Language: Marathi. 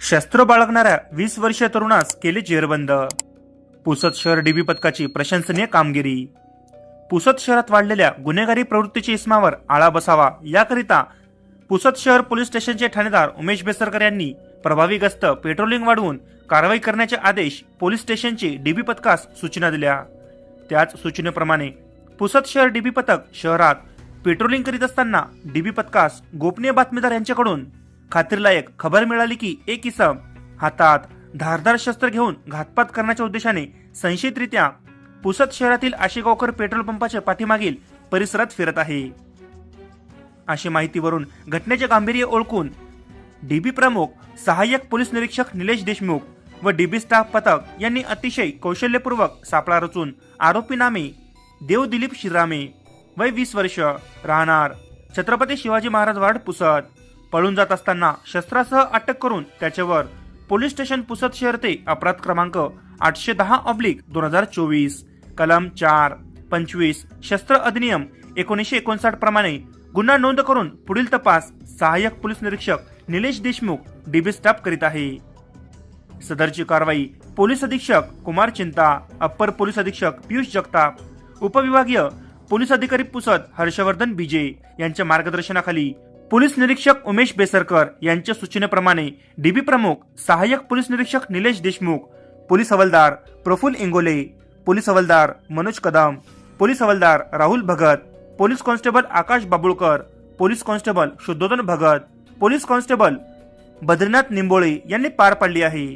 शस्त्र बाळगणाऱ्या वीस वर्षीय तरुणास केले जेरबंद. पुसद शहर डीबी पथकाची प्रशंसनीय कामगिरी. पुसद शहरात वाढलेल्या गुन्हेगारी प्रवृत्तीच्या इस्मावर आळा बसावा याकरिता पुसद शहर पोलीस स्टेशनचे ठाणेदार उमेश बेसरकर यांनी प्रभावी गस्त पेट्रोलिंग वाढवून कारवाई करण्याचे आदेश पोलीस स्टेशनचे डीबी पथकास सूचना दिल्या. त्याच सूचनेप्रमाणे पुसद शहर डीबी पथक शहरात पेट्रोलिंग करीत असताना डीबी पथकास गोपनीय बातमीदार यांच्याकडून खात्रीलायक खबर मिळाली की एक इसम हातात धारदार शस्त्र घेऊन घातपात करण्याच्या उद्देशाने संशयितरित्या पुसद शहरातील आशेगावकर पेट्रोल पंपाच्या पाठीमागील परिसरात फिरत आहे. अशी माहितीवरून घटनेचे गांभीर्य ओळखून डीबी प्रमुख सहाय्यक पोलीस निरीक्षक निलेश देशमुख व डीबी स्टाफ पथक यांनी अतिशय कौशल्यपूर्वक सापळा रचून आरोपी नामे देव दिलीप शिरामे वय वीस वर्ष राहणार छत्रपती शिवाजी महाराज वार्ड पुसद पळून जात असताना शस्त्रासह अटक करून त्याच्यावर पोलीस स्टेशन पुसद शहर ते अपराध क्रमांक आठशे दहा ऑब्लिक दोन हजार चोवीस. कलम चार पंचवीस शस्त्र अधिनियम एकोणीसशे एकोणसाठ प्रमाणे गुन्हा नोंद करून पुढील तपास सहाय्यक पोलीस निरीक्षक निलेश देशमुख डीबी स्टाफ करीत आहे. सदरची कारवाई पोलीस अधीक्षक कुमार चिंता अप्पर पोलीस अधीक्षक पियुष जगताप उपविभागीय पोलीस अधिकारी पुसद हर्षवर्धन बिजे यांच्या मार्गदर्शनाखाली पोलीस निरीक्षक उमेश बेसरकर यांच्या सूचनेप्रमाणे डीबी प्रमुख सहाय्यक पोलीस निरीक्षक निलेश देशमुख पोलीस हवालदार प्रफुल इंगोले पोलीस हवालदार मनोज कदम पोलीस हवालदार Rahul Bhagat police constable Akash Babulkar police constable Shuddhodhan Bhagat police constable Badrinath Nimbole यांनी पार पाडली आहे.